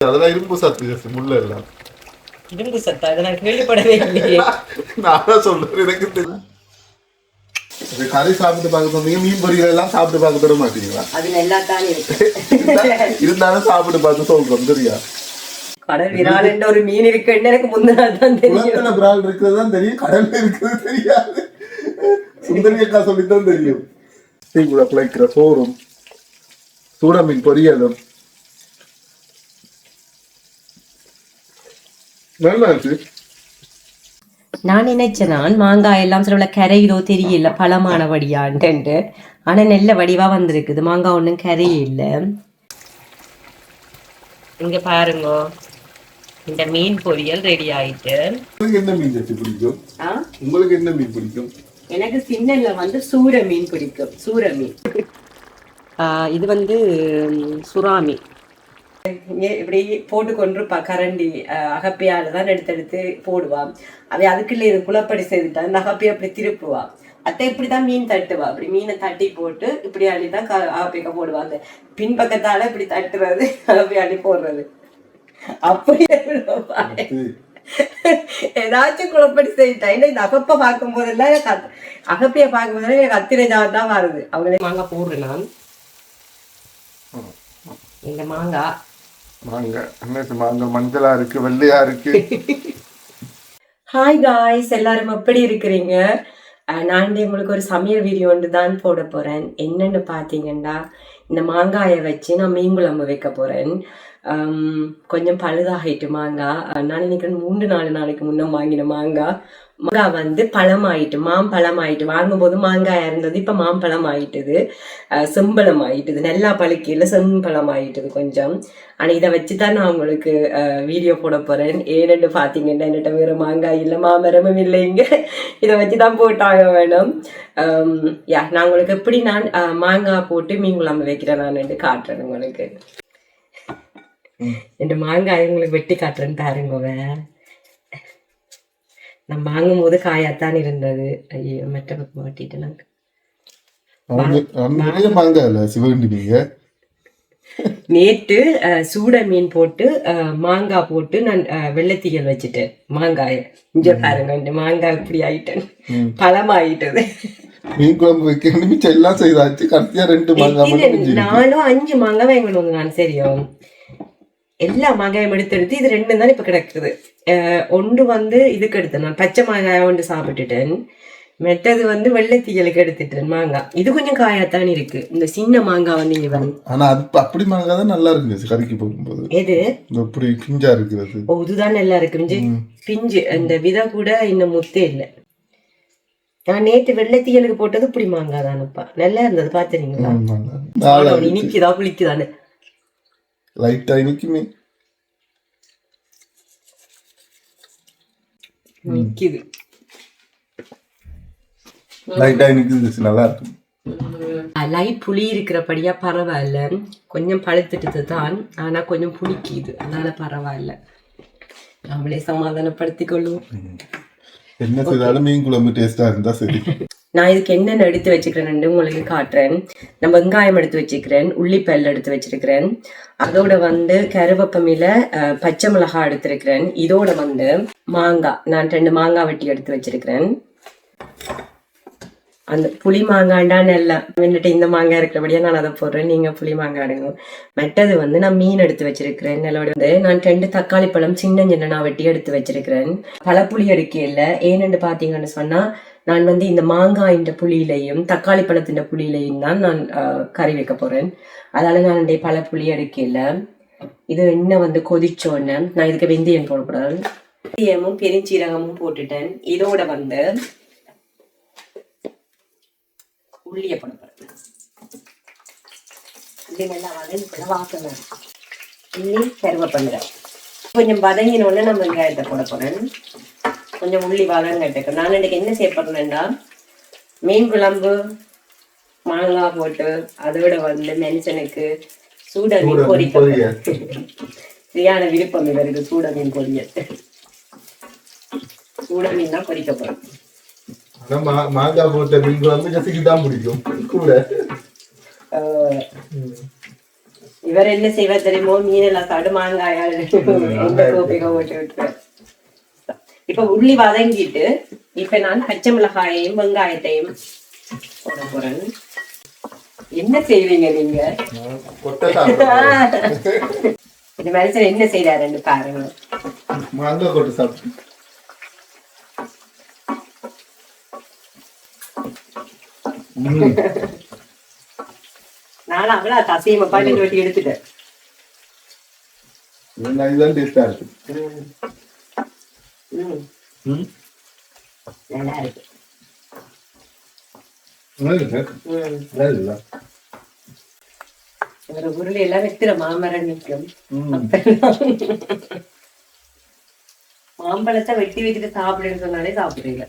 அதெல்லாம் இரும்பு சத்து முள்ள எல்லாம். இரும்பு சத்தா? அதை நான் கேள்விப்படவே இல்லையே. நான் தான் சொல்றேன் எனக்கு தெரியும். இது கறி சாப்பிட்டு பார்க்க சொன்னீங்க மீன் பொரியல் எல்லாம் சாப்பிட்டு பார்க்க தர மாட்டீங்களா? அதுல எல்லாத்தானே இருக்கு. இருந்தாலும் சாப்பிட்டு பார்த்து சொல்றோம் சரியா? கடல் விரால் ஒரு மீன் இருக்குன்னு எனக்கு நாள் தான் தெரியும். பிரால் இருக்கிறது தான் தெரியும் கடல்ல இருக்கிறது தெரியாது. சுந்தரி அக்கா சொல்லித்தான் தெரியும். கூட பிழைக்கிற சோறும் சூட மீன் பொரியலும் நல்லா இருக்கு நான் நினைச்சேன் நான் மாங்காய் எல்லாம் சில கரையிலோ தெரியல பழமான வடியான்ட்டு ஆனா நல்ல வடிவா வந்திருக்குது. மாங்காய் ஒன்றும் கரையில்லை. இங்க பாருங்க. இந்த மீன் பொரியல் ரெடி ஆயிட்டு. உங்களுக்கு என்ன மீன் சட்டி பிடிக்கும்? உங்களுக்கு என்ன மீன் பிடிக்கும்? எனக்கு சின்னல்ல வந்து சூர மீன் பிடிக்கும். சூர மீன். இது வந்து சுறா மீன். இப்படி போட்டு கொண்டிருப்பா கரண்டி அகப்பையால தான் எடுத்து எடுத்து போடுவான். அவை அதுக்குள்ள இது குளப்படி செய்துட்டா இந்த அகப்பையை அப்படி திருப்புவா. அத்தை இப்படிதான் மீன் தட்டுவா. அப்படி மீனை தட்டி போட்டு இப்படி அள்ளி தான் க- அகப்பைக்க போடுவா. அந்த பின்பக்கத்தால இப்படி தட்டுறது அகப்பை அள்ளி போடுறது அப்படியே. ஏதாச்சும் குழப்படி செய்யிட்டா ஏன்னா இந்த அகப்பை பார்க்கும் போதெல்லாம் எனக்கு அத்- அகப்பைய பார்க்கும் போதெல்லாம் எனக்கு அத்திரை ஜாவது தான் வருது. அவங்களே மாங்காய் போடுறேன் நான். இந்த மாங்காய் மாங்க என்ன மஞ்சளா இருக்கு வெள்ளையா இருக்கு? ஹாய் காய்ஸ் எல்லாரும் எப்படி இருக்கிறீங்க? அஹ் நான் உங்களுக்கு ஒரு சமையல் வீடியோ ஒன்று தான் போட போகிறேன் என்னன்னு பார்த்தீங்கன்னா இந்த மாங்காயை வச்சு நான் மீன் குழம்பு வைக்க போகிறேன் கொஞ்சம் பழுதாகிட்டு மாங்காய் நான் நினைக்கிறேன் மூன்று நாலு நாளைக்கு முன்னே வாங்கின மாங்காய் மாங்காய் வந்து பழமாயிட்டு மாம்பழம் ஆயிட்டு வாங்கும்போது மாங்காய் இருந்தது இப்போ மாம்பழம் ஆயிட்டுது செம்பழம் ஆயிட்டுது நல்லா பழுக்கையில் செம்பழம் ஆயிட்டுது கொஞ்சம் ஆனால் இதை வச்சு தான் நான் உங்களுக்கு வீடியோ போட போகிறேன் ஏன்னு பார்த்தீங்கன்னா என்னட்ட வேறு மாங்காய் இல்லை மாமரமும் இல்லைங்க இதை வச்சு தான் போட்டாங்க வேணும் யா நான் உங்களுக்கு எப்படி நான் அஹ், மாங்காய் போட்டு மீன் குழம்பு வைக்கிறேன் நான் காட்டுறேன் உங்களுக்கு இந்த மாங்காய் உங்களுக்கு வெட்டி காட்டுறேன்னு பாருங்க நான் வாங்கும்போது காயாத்தான் இருந்தது. ஐயோ மெட்ட பக்கம் மாட்டிட்டு நாங்கள் நேற்று சூட மீன் போட்டு மாங்காய் போட்டு நான் வெள்ளத்தியல் வச்சுட்டேன் மாங்காய. இங்க பாருங்க இந்த மாங்காய் இப்படி ஆயிட்டேன். பழமாயிட்டது. மீன் குழம்பு வைக்க எல்லாம் செய்தாச்சு. கடைசியா ரெண்டு மாங்காய். நாலும் அஞ்சு மாங்காய் வாங்கணும் நான். சரியும் எல்லா மாங்காயும் எடுத்து எடுத்து இது ரெண்டு தான் இப்ப கிடக்குது. ஒன்று வந்து இதுக்கு எடுத்தேன் நான். பச்சை மாங்காய் ஒன்று சாப்பிட்டுட்டேன். மெட்டது வந்து வெள்ளத்தியலுக்கு எடுத்துட்டேன் மாங்காய். இது கொஞ்சம் காயாத்தான் இருக்கு. இந்த சின்ன மாங்காய் வந்து இங்க. ஆனா அது அப்படி மாங்காய் தான் நல்லா இருக்கு கறிக்கு போகும்போது. எது? இப்படி பிஞ்சா இருக்கிறது. ஓ இதுதான் நல்லா இருக்கு. பிஞ்சு அந்த விதை கூட இன்னும் முத்தே இல்லை. நான் நேற்று வெள்ளத்தியலுக்கு போட்டது இப்படி மாங்காய் தானப்பா. நல்லா இருந்தது பாத்துறீங்களா இனிக்குதா புளிக்குதான்னு. லைட்டா இனிக்குமே நிக்குது லைட்டா இனிக்குது நல்லா இருக்கு லைட் புளி இருக்கிறபடியா பரவாயில்ல கொஞ்சம் பழுத்துட்டு தான் ஆனா கொஞ்சம் புளிக்குது அதனால பரவாயில்ல நம்மளே சமாதானப்படுத்திக் கொள்ளுவோம் என்ன செய்தாலும் மீன் குழம்பு டேஸ்டா இருந்தா சரி நான் இதுக்கு என்னென்ன எடுத்து வச்சுக்கிறேன்னு உங்களுக்கு காட்டுறேன். நான் வெங்காயம் எடுத்து வச்சுக்கிறேன் உள்ளிப்பல் எடுத்து வச்சிருக்கிறேன். அதோட வந்து கருவேப்பமில பச்சை மிளகாய் எடுத்திருக்கிறேன். இதோட வந்து மாங்காய் நான் ரெண்டு மாங்காய் வெட்டி எடுத்து வச்சிருக்கிறேன். அந்த புளி மாங்காண்டா எல்லாம் வந்துட்டு இந்த மாங்காய் இருக்கிறபடியா நான் அதை போடுறேன். நீங்க புளி மாங்காய் எடுங்க. மற்றது வந்து நான் மீன் எடுத்து வச்சிருக்கிறேன். நல்லோட வந்து நான் ரெண்டு தக்காளி பழம் சின்ன சின்ன நான் வெட்டி எடுத்து வச்சிருக்கிறேன். பழப்புளி எடுக்க இல்லை ஏன்னு பாத்தீங்கன்னு சொன்னா நான் வந்து இந்த மாங்காயின் புளியிலையும் தக்காளி பழத்தின் புளியிலையும் தான் நான் அஹ், கறி வைக்க போறேன். அதால நான் இந்த பல புளி எடுக்கல இது என்ன வந்து கொதிச்சோன்னு நான் இதுக்கு வெந்தயம் போடக்கூடாது. வெந்தயமும் பெருஞ்சீரகமும் போட்டுட்டேன். இதோட வந்து உள்ளிய போட போறேன். உள்ளி நல்லா வதங்கி வாசனை. உள்ளி கருவேப்பிலை. கொஞ்சம் வதங்கினோடனே நம்ம வெங்காயத்தை போட போறேன். கொஞ்சம் உள்ளி வதங்கட்டுக்கு நான் இன்னைக்கு என்ன செய்ய போறேன்னா மீன் குழம்பு மாங்காய் போட்டு அதோட வந்து மென்சனுக்கு சூட மீன் பொரிக்க. சரியான விருப்பம் இவருக்கு சூட மீன் பொரியல். சூட மீன் தான் பொரிக்க போறோம். மாங்காய் போட்ட மீன் குழம்பு ஜசிக்கு தான் பிடிக்கும் கூட. இவர் என்ன செய்வார் தெரியுமோ? மீன் எல்லாம் சாப்பிட்டு மாங்காயால் கோப்பையை ஓட்டி விட்டுருவார். இப்ப உள்ளி வதங்கிட்டு இப்ப நான் பச்சை மிளகாயையும் வெங்காயத்தையும் போட போறேன் என்ன செய்வீங்க நீங்க. இந்த மனுஷன் என்ன செய்யறாருன்னு பாருங்க மாங்காய் கொட்டை சாப்பிட்டு ம். நானும் அவ்வளவு தசையம பாட்டு வெட்டி எடுத்துட்டேன் இந்த இதுதான் டேஸ்டா இருக்கு ம், ம். நல்லா இருக்கு? ஒரு உருளை எல்லாம் வைக்கிற மாமரம் நிற்கும். மாம்பழத்தை வெட்டி வச்சுட்டு சாப்பிடுன்னு சொன்னாலே சாப்பிடுறீங்க.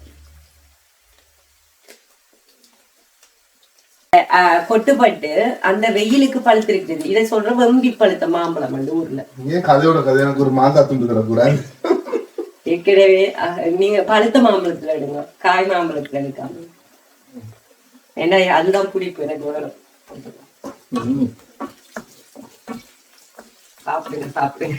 கொட்டுப்பட்டு அந்த வெயிலுக்கு பழுத்திருக்குது. இதை சொல்ற வெம்பி பழுத்த மாம்பழம் அந்த ஊர்ல. ஏன் கதையோட கதை? எனக்கு ஒரு மாங்காய் துண்டு தரக்கூடாது. ஏற்கனவே நீங்க பழுத்த மாம்பழத்துல எடுங்க. காய் மாம்பழத்துல எடுக்காம. ஏன்னா அதுதான் பிடிக்கும் எனக்கு வரும். சாப்பிடுங்க சாப்பிடுங்க.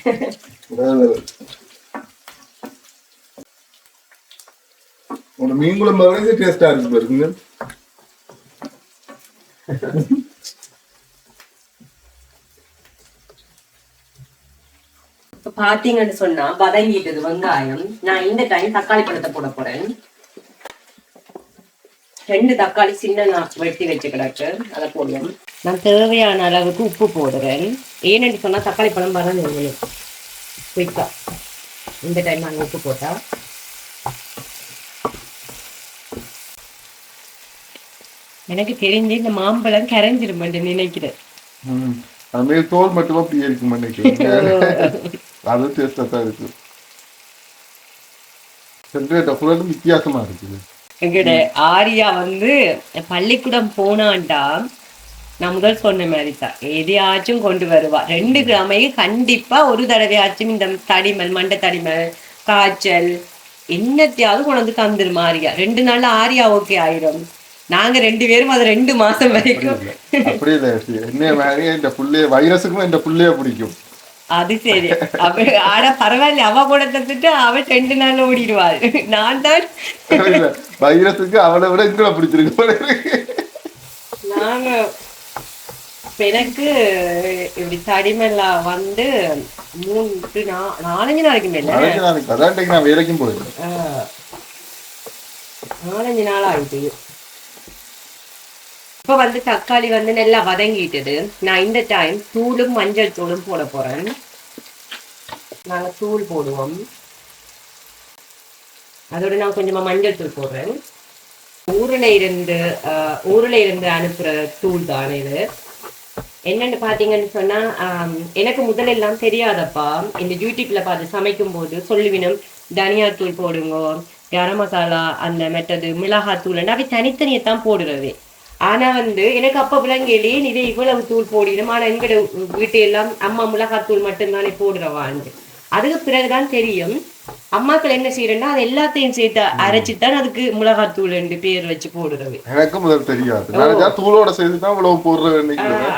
மீன் குழம்பு டேஸ்டா இருக்கு இப்ப பாத்தீங்கன்னு சொன்னா வதங்கிட்டது வெங்காயம். நான் இந்த டைம் தக்காளி பழத்தை போட போறேன். ரெண்டு தக்காளி சின்ன நான் வெட்டி வச்சு கிடக்கு. அதை போடுவேன் நான் தேவையான அளவுக்கு உப்பு போடுறேன். ஏன்னு சொன்னா தக்காளி பழம் வதங்க குயிக்கா இந்த டைம் நான் உப்பு போட்டா. எனக்கு தெரிஞ்சு இந்த மாம்பழம் கரைஞ்சிருமென்று நினைக்கிறேன். அது மாதிரி தோல் மட்டும் அப்படி இருக்கும் நினைக்கிறேன். அது டேஸ்டா தான் இருக்கு. சென்ட்ரேட்ட ஃபுல்லாலும் வித்தியாசமா இருக்குது. எங்கட ஆரியா வந்து பள்ளிக்கூடம் போனான்டா. நான் முதல் சொன்ன மாதிரி தான். எதையாச்சும் கொண்டு வருவா. ரெண்டு கிழமைக்கு கண்டிப்பா ஒரு தடவையாச்சும் இந்த தடிமல் மண்டை தடிமல் காய்ச்சல் என்னத்தையாவது கொண்டு வந்து தந்துரும் ஆரியா. ரெண்டு நாள்ல ஆரியா ஓகே ஆயிரும். நாங்க ரெண்டு பேரும் அது ரெண்டு மாசம் வரைக்கும் அப்படி இல்லை. என்ன மாதிரி இந்த புள்ளைய வைரஸுக்கும் இந்த புள்ளைய பிடிக்கும். அது சரி. அவ ஆனா பரவாயில்ல அவ கூட தந்துட்டு அவ ரெண்டு நாள்ல ஓடிடுவாள். நான் தான். வைரஸுக்கு அவளை விட எங்களை பிடிச்சிருக்கு. நாங்க எனக்கு இப்படி தடிமெல்லாம் வந்து மூன்று நாலஞ்சு நாளைக்கு மேல. நாளைக்கு நாளைக்கு நான் வேலைக்கும் போயிருக்கேன் நாலஞ்சு நாள் ஆயிட்டு. இப்ப வந்து தக்காளி வந்து நல்லா வதங்கிட்டது. நான் இந்த டைம் தூளும் மஞ்சள் தூளும் போட போறேன். நாங்க தூள் போடுவோம். அதோட நான் கொஞ்சமா மஞ்சள் தூள் போடுறேன். ஊருல இருந்து ஆஹ், ஊருல இருந்து அனுப்புற தூள் தான் இது. என்னன்னு பாத்தீங்கன்னு சொன்னா எனக்கு முதல்ல எல்லாம் தெரியாதப்பா. இந்த யூடியூப்ல பார்த்து சமைக்கும் போது சொல்லுவினும் தனியாத்தூள் போடுங்க கரம் மசாலா அந்த மெட்டது மிளகாய் தூள் தனித்தனியை தான் போடுறது. ஆனா வந்து எனக்கு அப்ப விளங்கலையே இது இவ்வளவு தூள் போடிடும் ஆனா எங்கட வீட்டு எல்லாம் அம்மா மிளகாய் தூள் மட்டும்தானே போடுறவான்னு அதுக்கு பிறகுதான் தெரியும் அம்மாக்கள் என்ன செய்யறேன்னா அது எல்லாத்தையும் சேர்த்து அரைச்சித்தான் அதுக்கு மிளகாய் தூள் பேர் வச்சு போடுறது. எனக்கும் முதல் தெரியாது. நான் தூளோட சேர்த்து தான் இவ்வளவு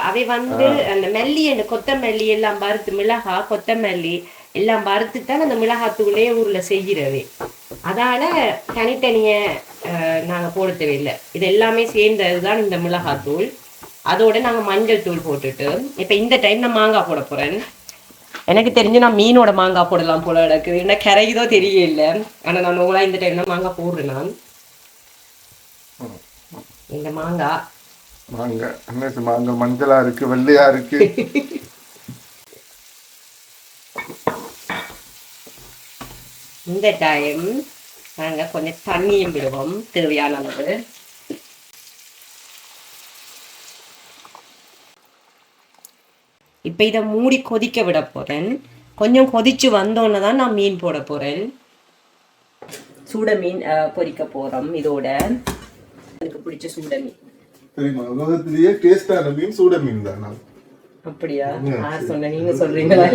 அவை வந்து அந்த மல்லி அந்த கொத்தமல்லி எல்லாம் வறுத்து மிளகா கொத்தமல்லி எல்லாம் வறுத்து தான் அந்த மிளகாத்தூளே ஊர்ல செய்கிறது. அதால தனித்தனிய ஆஹ் நாங்க போட தேவையில்லை. இது எல்லாமே சேர்ந்ததுதான் இந்த மிளகாத்தூள். அதோட நாங்க மஞ்சள் தூள் போட்டுட்டு இப்ப இந்த டைம் நான் மாங்காய் போட போறேன். எனக்கு தெரிஞ்சு நான் மீனோட மாங்காய் போடலாம் போல எனக்கு. என்ன கரைக்குதோ தெரியல. ஆனா நான் நோங்களா இந்த டைம் தான் மாங்காய் போடுறேன் நான். இந்த மாங்காய். மாங்க என்ன இது மாங்க மஞ்சளா இருக்கு வெள்ளையா இருக்கு? இந்த டைம் நாங்க கொஞ்சம் தண்ணியும் விடுவோம். தேவையான அளவு. இப்ப இதை மூடி கொதிக்க விட போறேன். கொஞ்சம் கொதிச்சு வந்தோன்னு தான் நான் மீன் போட போறேன். சூட மீன் பொரிக்க போறோம் இதோட. எனக்கு பிடிச்ச சூட மீன். தெரியுமா? உலகத்திலேயே டேஸ்டான மீன் சூட மீன் தான். நான் அப்படியா? யார் சொன்ன நீங்க சொல்றீங்களா?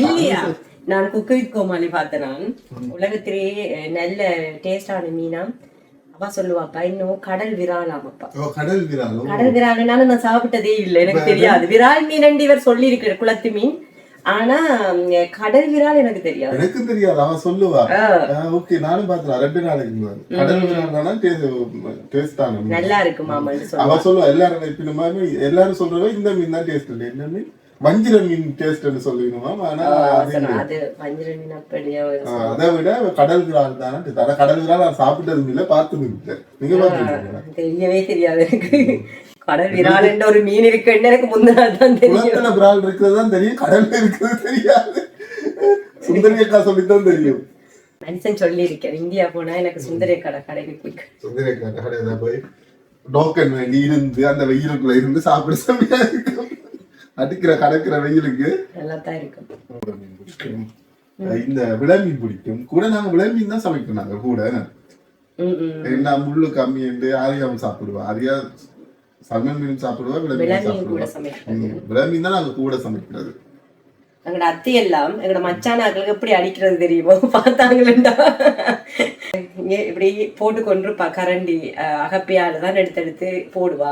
இல்லையா? நான் குக்கு வித் கோமாளி பார்த்தேன் நான் உலகத்திலேயே நல்ல டேஸ்டான மீனா. அப்பா சொல்லுவாப்பா இன்னும் கடல் விராலாம் அப்பா. ஓ, கடல் விராலோ. கடல் விராலுனாலும் நான் சாப்பிட்டதே இல்லை எனக்கு தெரியாது. விரால் மீன் இவர் சொல்லி இருக்கிற குளத்து மீன். ஆனா கடல் விரால் எனக்கு தெரியாது. எனக்கு தெரியாது அவன் சொல்லுவா. ஓகே நானும் பார்த்தேன் ரெண்டு நாளைக்கு கடல் விரால் டேஸ்ட் ஆன மீன். நல்லா இருக்கு மாமான்னு சொல்லுவா அவ சொல்லுவா. எல்லாரும் இப்ப எல்லாரும் சொல்றவ இந்த மீன் தான் டேஸ்ட் இல்லை. என்ன மீன்? வஞ்சிர மீன் டேஸ்ட்னு சொல்லிடுவாம் ஆனா அது வஞ்சிர மீன் அப்படியே அதை விட கடல் விரால் தானே. taste. கடல் விரால் நான் சாப்பிட்டதும் இல்லை பார்த்ததும் இல்லை. நீங்க பார்த்துருக்கீங்களா? தெரியவே தெரியாது எனக்கு. கடல் விரால் என்ற ஒரு மீன் இருக்குன்னு எனக்கு முந்தின தான் தெரியும். விரால் இருக்கிறது தான் தெரியும் கடல்ல இருக்கிறது தெரியாது. சுந்தரி அக்கா சொல்லித்தான் தெரியும். மனுஷன் சொல்லி இருக்கேன் இந்தியா போனா எனக்கு சுந்தரி கடை கடைக்கு போய் சுந்தரி அக்கா கடையில போய் டோக்கன் வேண்டி இருந்து அந்த வெயிலுக்குள்ள இருந்து சாப்பிட செம்மையா இருக்கும் அடிக்கிற கடக்கிற வெயிலுக்கு. இந்த விளமீன் பிடிக்கும். கூட நாங்க விளமீன் தான் சமைக்கிறோம் நாங்க கூட. என்ன முள்ளு கம்மி என்று ஆரியாவும் சாப்பிடுவா. ஆரியா சல்மன் மீன் சாப்பிடுவா விளமீன் விளமீன் கூட சாப்பிடுவா. சமைக்கிறது ம், விளமீன் தான் நாங்க கூட சமைக்கிறது. எங்களோட அத்தை எல்லாம் எங்களோட மச்சானாக்களுக்கு எப்படி அடிக்கிறது தெரியுமோ? பார்த்தாங்களா இப்படி போட்டு கொண்டிருப்பா கரண்டி அகப்பியால தான் எடுத்து எடுத்து போடுவா.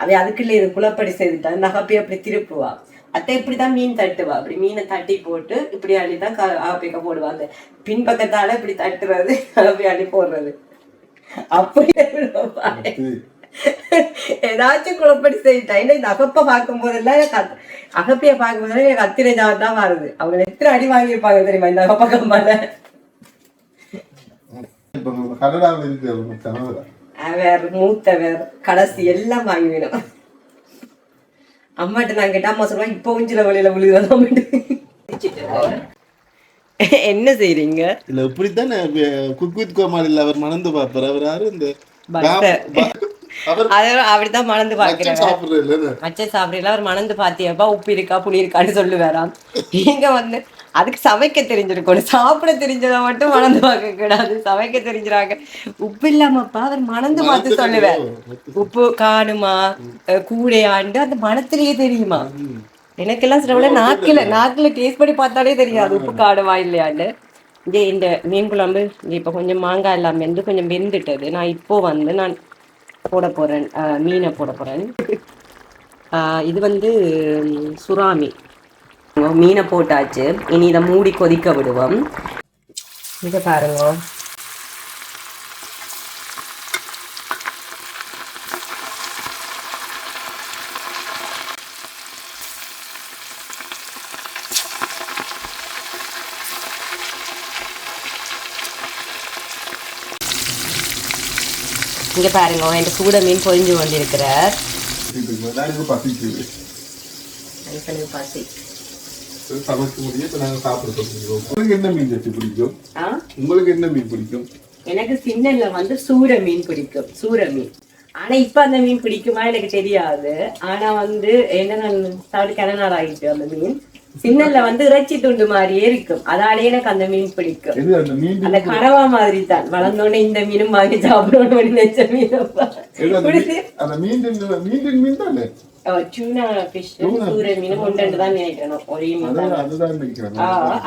அவ அதுக்குள்ள இது குளப்படி செய்துட்டா இந்த அகப்பியை அப்படி திருப்புவா. அத்தை இப்படிதான் மீன் தட்டுவா. அப்படி மீனை தட்டி போட்டு இப்படி அள்ளிதான் க- அகப்பிக்க போடுவாங்க பின்பக்கத்தால இப்படி தட்டுறது அகப்பி அள்ளி போடுறது. இது ஏதாச்சும் குழப்படி செய்யிட்டா இந்த அகப்பை பார்க்கும் போதெல்லாம் அகப்பிய பார்க்கும் போதெல்லாம் எனக்கு அத்திரை ஜாபம் தான் வருது. அவங்க எத்தனை அடி வாங்கியிருப்பாங்க தெரியுமா? இந்த நம்ம கனடா அவர் மூத்தவர் கடைசி எல்லாம் வாங்கி வேணும் அம்மாட்ட நான் கேட்டா அம்மா சொல்லுவாங்க இப்போ உஞ்சில வழியில விழுதான் என்ன செய்றீங்க? இல்ல இப்படித்தானே குக் வித் கோமாளியில் அவர் மணந்து பார்ப்பார். அவர் யாரு? இந்த அப்படிதான் மணந்து பாக்குறேன் சாப்பிடுறது இல்லைன்னு மச்ச சாப்பிடல அவர் மணந்து பாத்தியப்பா? உப்பு இருக்கா? புளி இருக்கான்னு சொல்லுவாராம். நீங்க வந்து அதுக்கு சமைக்க தெரிஞ்சிருக்கணும் சாப்பிட தெரிஞ்சதை மட்டும் மணந்து பார்க்க கூடாது. சமைக்க தெரிஞ்சிராங்க உப்பு இல்லாமப்பா அவர் மணந்து பார்த்து சொல்லுவார். உப்பு காணுமா? கூடையாண்டு? அந்த மனத்திலேயே தெரியுமா? எனக்கெல்லாம் சில நாக்குல நாக்குல டேஸ்ட் பண்ணி பார்த்தாலே தெரியாது. உப்பு காடுவா இல்லையாண்டு இங்கே இந்த மீன் குழம்பு இங்கே இப்போ கொஞ்சம் மாங்காய் எல்லாம் வெந்து கொஞ்சம் வெந்துட்டது. நான் இப்போ வந்து நான் போட போறேன் மீனை போட போறேன் ஆஹ் இது வந்து சுறாமி. மீனை போட்டாச்சு. இனி இதை மூடி கொதிக்க விடுவோம். இதை பாருங்க. இங்க பாருங்க என் சூட மீன் பொரிஞ்சு கொண்டிருக்கிறார் பசி சமைக்க முடியும் இப்ப நாங்க சாப்பிட சொல்லிடுவோம் உங்களுக்கு என்ன மீன் சட்டி பிடிக்கும் ஆ? உங்களுக்கு என்ன மீன் பிடிக்கும் எனக்கு சின்னல்ல வந்து சூர மீன் பிடிக்கும் சூர மீன். ஆனா இப்ப அந்த மீன் பிடிக்குமா எனக்கு தெரியாது. ஆனா வந்து என்ன நான் சாப்பிட்டு கிணநாள் ஆகிட்டு அந்த மீன். சின்னல்ல வந்து இறைச்சி துண்டு மாதிரியே இருக்கும். அதாலே எனக்கு அந்த மீன் பிடிக்கும். அந்த கனவா மாதிரி தான் வளர்ந்தோடனே இந்த மீனும் வாங்கி சாப்பிடணும்னு நினைச்ச மீன் தானே ஒன்று நினைக்கணும் ஒரே மீன்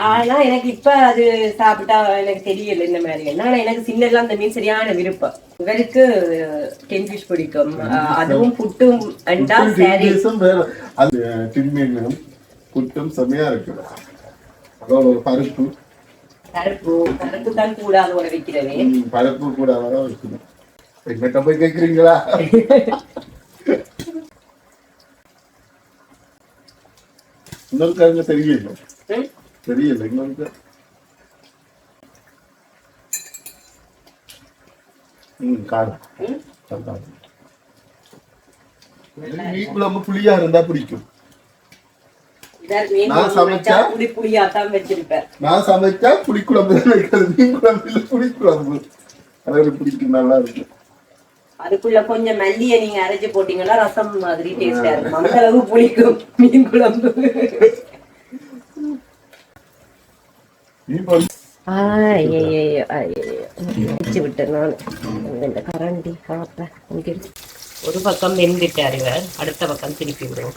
ஆனா எனக்கு இப்ப அது சாப்பிட்டா எனக்கு தெரியல இந்த மாதிரி. ஆனா எனக்கு சின்னெல்லாம் அந்த மீன் சரியான விருப்பம். இவருக்கு டென் பிடிக்கும். அதுவும் புட்டும் சரி. புட்டும் செம்மையா இருக்கு அதோட ஒரு பருப்பு பருப்பு பருப்பு தான் கூட அதோட வைக்கிறதே பருப்பு கூட வைக்கணும் எங்கிட்ட போய் கேக்குறீங்களா இன்னொரு காரங்க தெரியல? தெரியல இன்னொரு ம் காரம் மீன் குழம்பு புளியா இருந்தா பிடிக்கும் நான் குழம்பு சமைச்சா- புளி புளியாத்தான் வச்சிருப்பேன். நான் சமைச்சா புளிக்குழம்பு தான் வைக்கிறது. மீன் குழம்பு இல்ல புளிக்குழம்பு. அது எனக்கு பிடிக்கும் நல்லா இருக்கும் அதுக்குள்ள கொஞ்சம் மல்லியை நீங்க அரைச்சு போட்டீங்கன்னா ரசம் மாதிரி டேஸ்டா இருக்கும். அந்த அளவு புளிக்கும் மீன் குழம்பு. குழம்பு. ஒரு பக்கம் வெந்துட்டாரு அடுத்த பக்கம் திருப்பி விடுவோம்.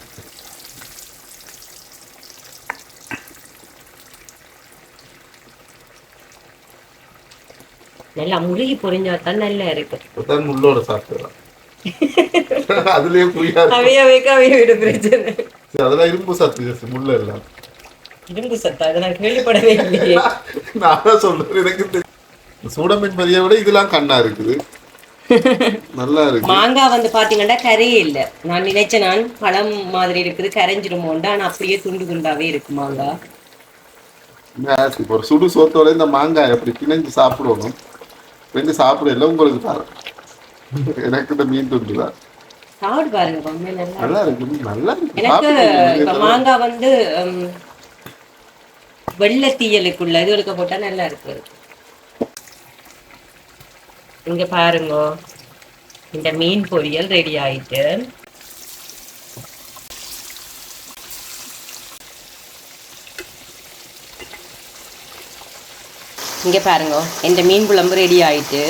நல்லா முருகி பொரிஞ்சா தான் நல்லா இருக்கு. முள்ளோட சாப்பிடலாம் அதுலயே புரியா இருக்கு. அவைய வைக்க அவைய விட பிரச்சனை. அதெல்லாம் இரும்பு சத்து முள்ள எல்லாம். இரும்பு சத்தா? அதை நான் கேள்விப்படவே இல்லையே. நான் சொல்றேன் எனக்கு. சூடமீன் பறியை விட இதெல்லாம் கண்ணா இருக்குது. நல்லா இருக்கு மாங்காய் வந்து பாத்தீங்கன்னா கரையே இல்ல. நான் நினைச்சேன் நான் பழம் மாதிரி இருக்குது கரைஞ்சிருமோண்டா ஆனா அப்படியே துண்டு துண்டாவே இருக்கு மாங்காய். ஒரு சுடு சோத்தோட இந்த மாங்காய் அப்படி பிணைஞ்சு பிணைஞ்சு சாப்பிடல உங்களுக்கு தரேன். எனக்கு இந்த மீன் துண்டு தான். சாப்பிட்டு பாருங்க நல்லா இருக்கு. நல்லா இருக்கு எனக்கு. மாங்காய் வந்து வெள்ளை தீயலுக்குள்ள இதுகளுக்கு போட்டா நல்லா இருக்கு. இங்க பாருங்க இந்த மீன் பொரியல் ரெடி ஆயிட்டு. இங்க பாருங்க. இந்த மீன் குழம்பு ரெடி ஆயிட்டு.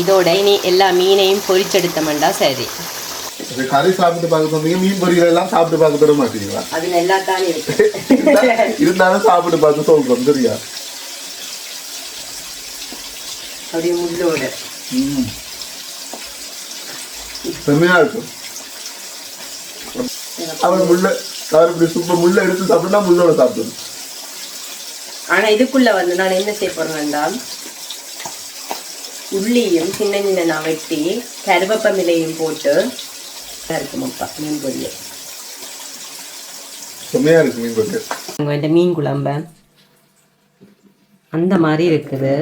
இதோட இனி எல்லா மீனையும் பொரிச்செடுத்தோம்டா சரி. கறி சாப்பிட்டு பார்க்க சொன்னீங்க மீன் பொரியல் எல்லாம் சாப்பிட்டு பார்க்க தர மாட்டீங்களா? அது நல்லா தான் இருக்கு. இருந்தாலும் சாப்பிட்டு பார்த்து சொல்றோம் சரியா? அப்படியே முள்ளோட. ம். செம்மையா இருக்கும். அவன் முள்ள அவர் இப்படி சூப்பர் முள்ள எடுத்து சாப்பிட்டா முள்ளோட சாப்பிடணும் ஆனா இதுக்குள்ள வந்து நான் என்ன செய்ய போறேன்னா உள்ளியும் சின்ன சின்ன நான் வெட்டி கருவேப்பமிலையும் போட்டு இருக்கும் அப்பா மீன் பொரியல். செம்மையா இருக்கு மீன் பொரியல். இந்த மீன் குழம்ப. அந்த மாதிரி இருக்குது.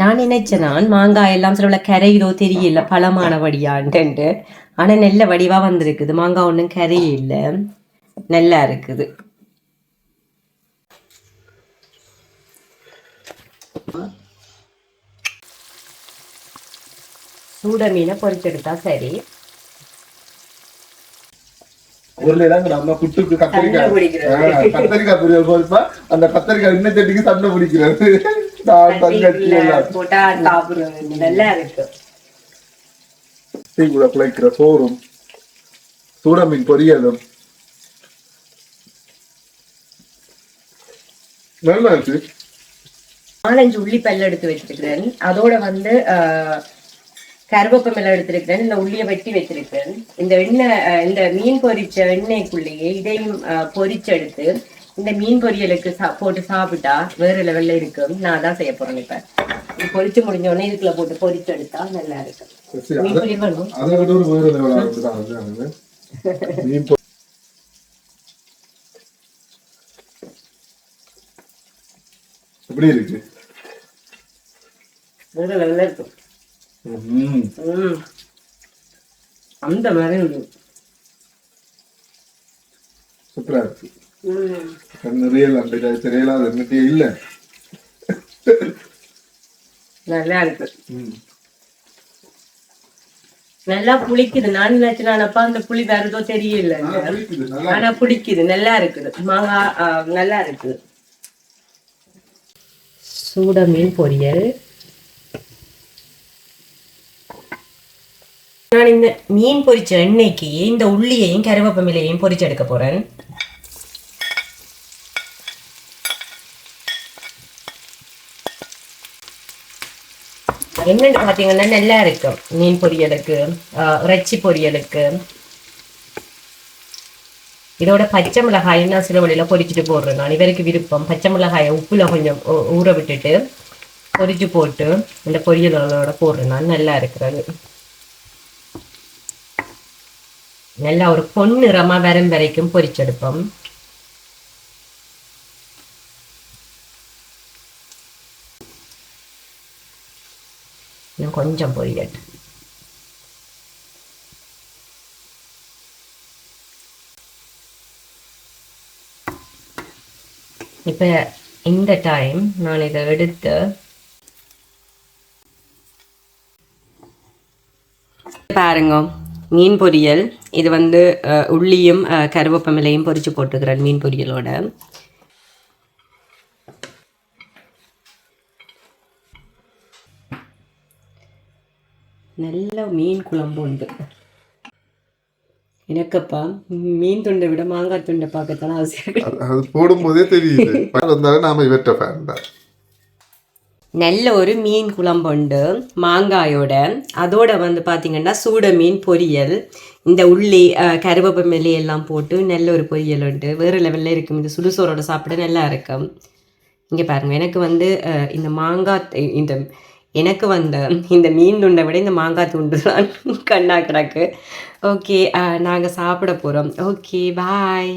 நான் நினைச்சேன் நான் மாங்காய் எல்லாம் சில கரையுதோ தெரியல பழமானபடியான்ட்டு ஆனா நல்ல வடிவா வந்திருக்குது. மாங்காய் ஒன்றும் கரையில்ல. நல்லா இருக்குது. சூட மீனை பொரிச்செடுத்தா சரி. ஊர்ல தாங்க நம்ம புட்டுக்கு கத்தரிக்காய். பொரியல் போதுப்பா அந்த கத்தரிக்காய் இன்ன செடிக்கு சண்டை பிடிக்கிறது. நான் தங்கச்சி எல்லாம். போட்டா சாப்பிடுறது நல்லா இருக்கு. டீ கூட பிழைக்கிற சோறும் சூட மீன் பொரியலும். நல்லா இருக்கு. நாலஞ்சு உள்ளி பல்ல எடுத்து வச்சிருக்கிறேன். அதோட வந்து கருவேப்பமிலை எடுத்திருக்கிறேன். இந்த உள்ளியை வெட்டி வச்சிருக்கிறேன். இந்த எண்ணெய் இந்த மீன் பொரிச்ச எண்ணெய்க்குள்ளேயே இதையும் பொரிச்செடுத்து இந்த மீன் பொரியலுக்கு சா போட்டு சாப்பிட்டா வேற லெவல்ல இருக்கும். நான் அதான் செய்ய போறேன் இப்ப. பொரிச்சு முடிஞ்ச உடனே இதுக்குள்ள போட்டு பொரிச்சு எடுத்தா நல்லா இருக்கும். மீன் பொரியல் வேணும் அதை விட ஒரு வேறு லெவல் ஆரம்பிச்சுதான் அது அது. மீன் பொ- எப்படி இருக்கு? வேற லெவல்ல இருக்கும். அந்த மாதிரி சூப்பரா இருக்கு. ம். கண்ணு ரியல் அந்த தெரியல அது என்னட்டே இல்ல. நல்லா இருக்கு. நல்லா புளிக்குது. நான் நினைச்சேனாப்பா அந்த புளி தெரியல. ஆ, பிடிக்குது, நல்லா ஆனா பிடிக்குது நல்லா இருக்குது. மாங்காய் நல்லா இருக்குது. சூட மீன் பொரியல். நான் இந்த மீன் பொரிச்ச எண்ணெய்க்கு இந்த உள்ளியையும் கருவேப்பமிலையும் பொரிச்சு எடுக்க போறேன் என்னன்னு பார்த்தீங்கன்னா நல்லா இருக்கும் மீன் பொரியலுக்கு இறைச்சி பொரியலுக்கு. இதோட பச்சை மிளகாய் நான் சில வழியில பொரிச்சிட்டு போடுறேன் நான் இவருக்கு விருப்பம் பச்சை மிளகாயை உப்பில் கொஞ்சம் ஊற விட்டுட்டு பொரிச்சு போட்டு இந்த பொரியலோட போடுறேன் நான் நல்லா இருக்கிறது நல்லா ஒரு பொன்னிறமா வரும் வரைக்கும் பொரிச்செடுப்போம் இன்னும் கொஞ்சம் பொரியட்டும் இப்போ இந்த டைம் நான் இதை எடுத்து பாருங்க மீன் பொரியல். இது வந்து உள்ளியும் அஹ், கருவேப்பமிலையும் பொரிச்சு போட்டுக்கிறேன் மீன் பொரியலோட. நல்ல மீன் குழம்பு உண்டு. எனக்கப்பா மீன் துண்டை விட மாங்காய் துண்டை பார்க்கத்தான் இருக்கு. அது- போடும்போதே தெரியுது. வந்தாலும் நாம இவற்ற ஃபேன் தான். நல்ல ஒரு மீன் குழம்புண்டு மாங்காயோட. அதோட வந்து பார்த்தீங்கன்னா சூட மீன் பொரியல் இந்த உள்ளி அஹ், கருவேப்ப மெல்லி எல்லாம் போட்டு நல்ல ஒரு பொரியல் உண்டு. வேறு லெவலில் இருக்கும். இந்த சுடுசோரோட சாப்பிட நல்லா இருக்கும். இங்கே பாருங்க எனக்கு வந்து இந்த மாங்காய் இந்த எனக்கு வந்த இந்த மீன் துண்டை விட இந்த மாங்காய் துண்டு தான் கண்ணா கிடக்கு. ஓகே நாங்கள் சாப்பிட போகிறோம் ஓகே பாய்